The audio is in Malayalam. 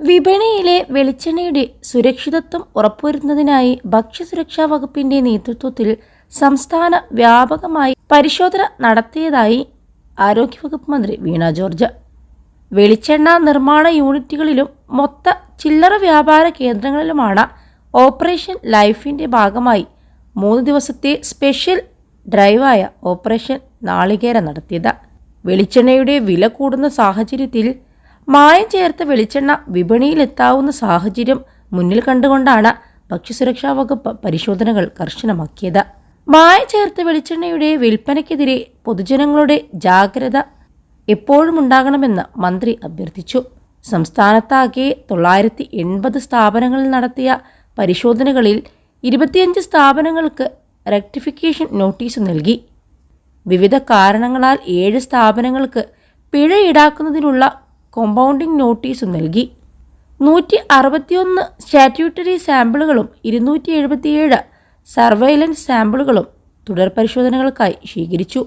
വിപണിയിലെ വെളിച്ചെണ്ണയുടെ സുരക്ഷിതത്വം ഉറപ്പുവരുത്തുന്നതിനായി ഭക്ഷ്യസുരക്ഷാ വകുപ്പിന്റെ നേതൃത്വത്തിൽ സംസ്ഥാന വ്യാപകമായി പരിശോധന നടത്തിയതായി ആരോഗ്യവകുപ്പ് മന്ത്രി വീണ ജോർജ്. വെളിച്ചെണ്ണ നിർമ്മാണ യൂണിറ്റുകളിലും മൊത്ത ചില്ലറ വ്യാപാര കേന്ദ്രങ്ങളിലുമാണ് ഓപ്പറേഷൻ ലൈഫിന്റെ ഭാഗമായി മൂന്ന് ദിവസത്തെ സ്പെഷ്യൽ ഡ്രൈവായ ഓപ്പറേഷൻ നാളികേര നടത്തിയത്. വെളിച്ചെണ്ണയുടെ വില കൂടുന്ന സാഹചര്യത്തിൽ മായം ചേർത്ത വെളിച്ചെണ്ണ വിപണിയിലെത്താവുന്ന സാഹചര്യം മുന്നിൽ കണ്ടുകൊണ്ടാണ് ഭക്ഷ്യസുരക്ഷാ വകുപ്പ് പരിശോധനകൾ കർശനമാക്കിയത്. മായ ചേർത്ത വെളിച്ചെണ്ണയുടെ വിൽപ്പനയ്ക്കെതിരെ പൊതുജനങ്ങളുടെ ജാഗ്രത എപ്പോഴും ഉണ്ടാകണമെന്ന് മന്ത്രി അഭ്യർത്ഥിച്ചു. സംസ്ഥാനത്താകെ തൊള്ളായിരത്തി എൺപത് സ്ഥാപനങ്ങളിൽ നടത്തിയ പരിശോധനകളിൽ ഇരുപത്തിയഞ്ച് സ്ഥാപനങ്ങൾക്ക് റെക്ടിഫിക്കേഷൻ നോട്ടീസ് നൽകി. വിവിധ കാരണങ്ങളാൽ ഏഴ് സ്ഥാപനങ്ങൾക്ക് പിഴ ഈടാക്കുന്നതിനുള്ള കോമ്പൗണ്ടിംഗ് നോട്ടീസും നൽകി. നൂറ്റി അറുപത്തിയൊന്ന് സ്റ്റാറ്റ്യൂട്ടറി സാമ്പിളുകളും ഇരുന്നൂറ്റി എഴുപത്തിയേഴ് സർവൈലൻസ് സാമ്പിളുകളും തുടർ പരിശോധനകൾക്കായി സ്വീകരിച്ചു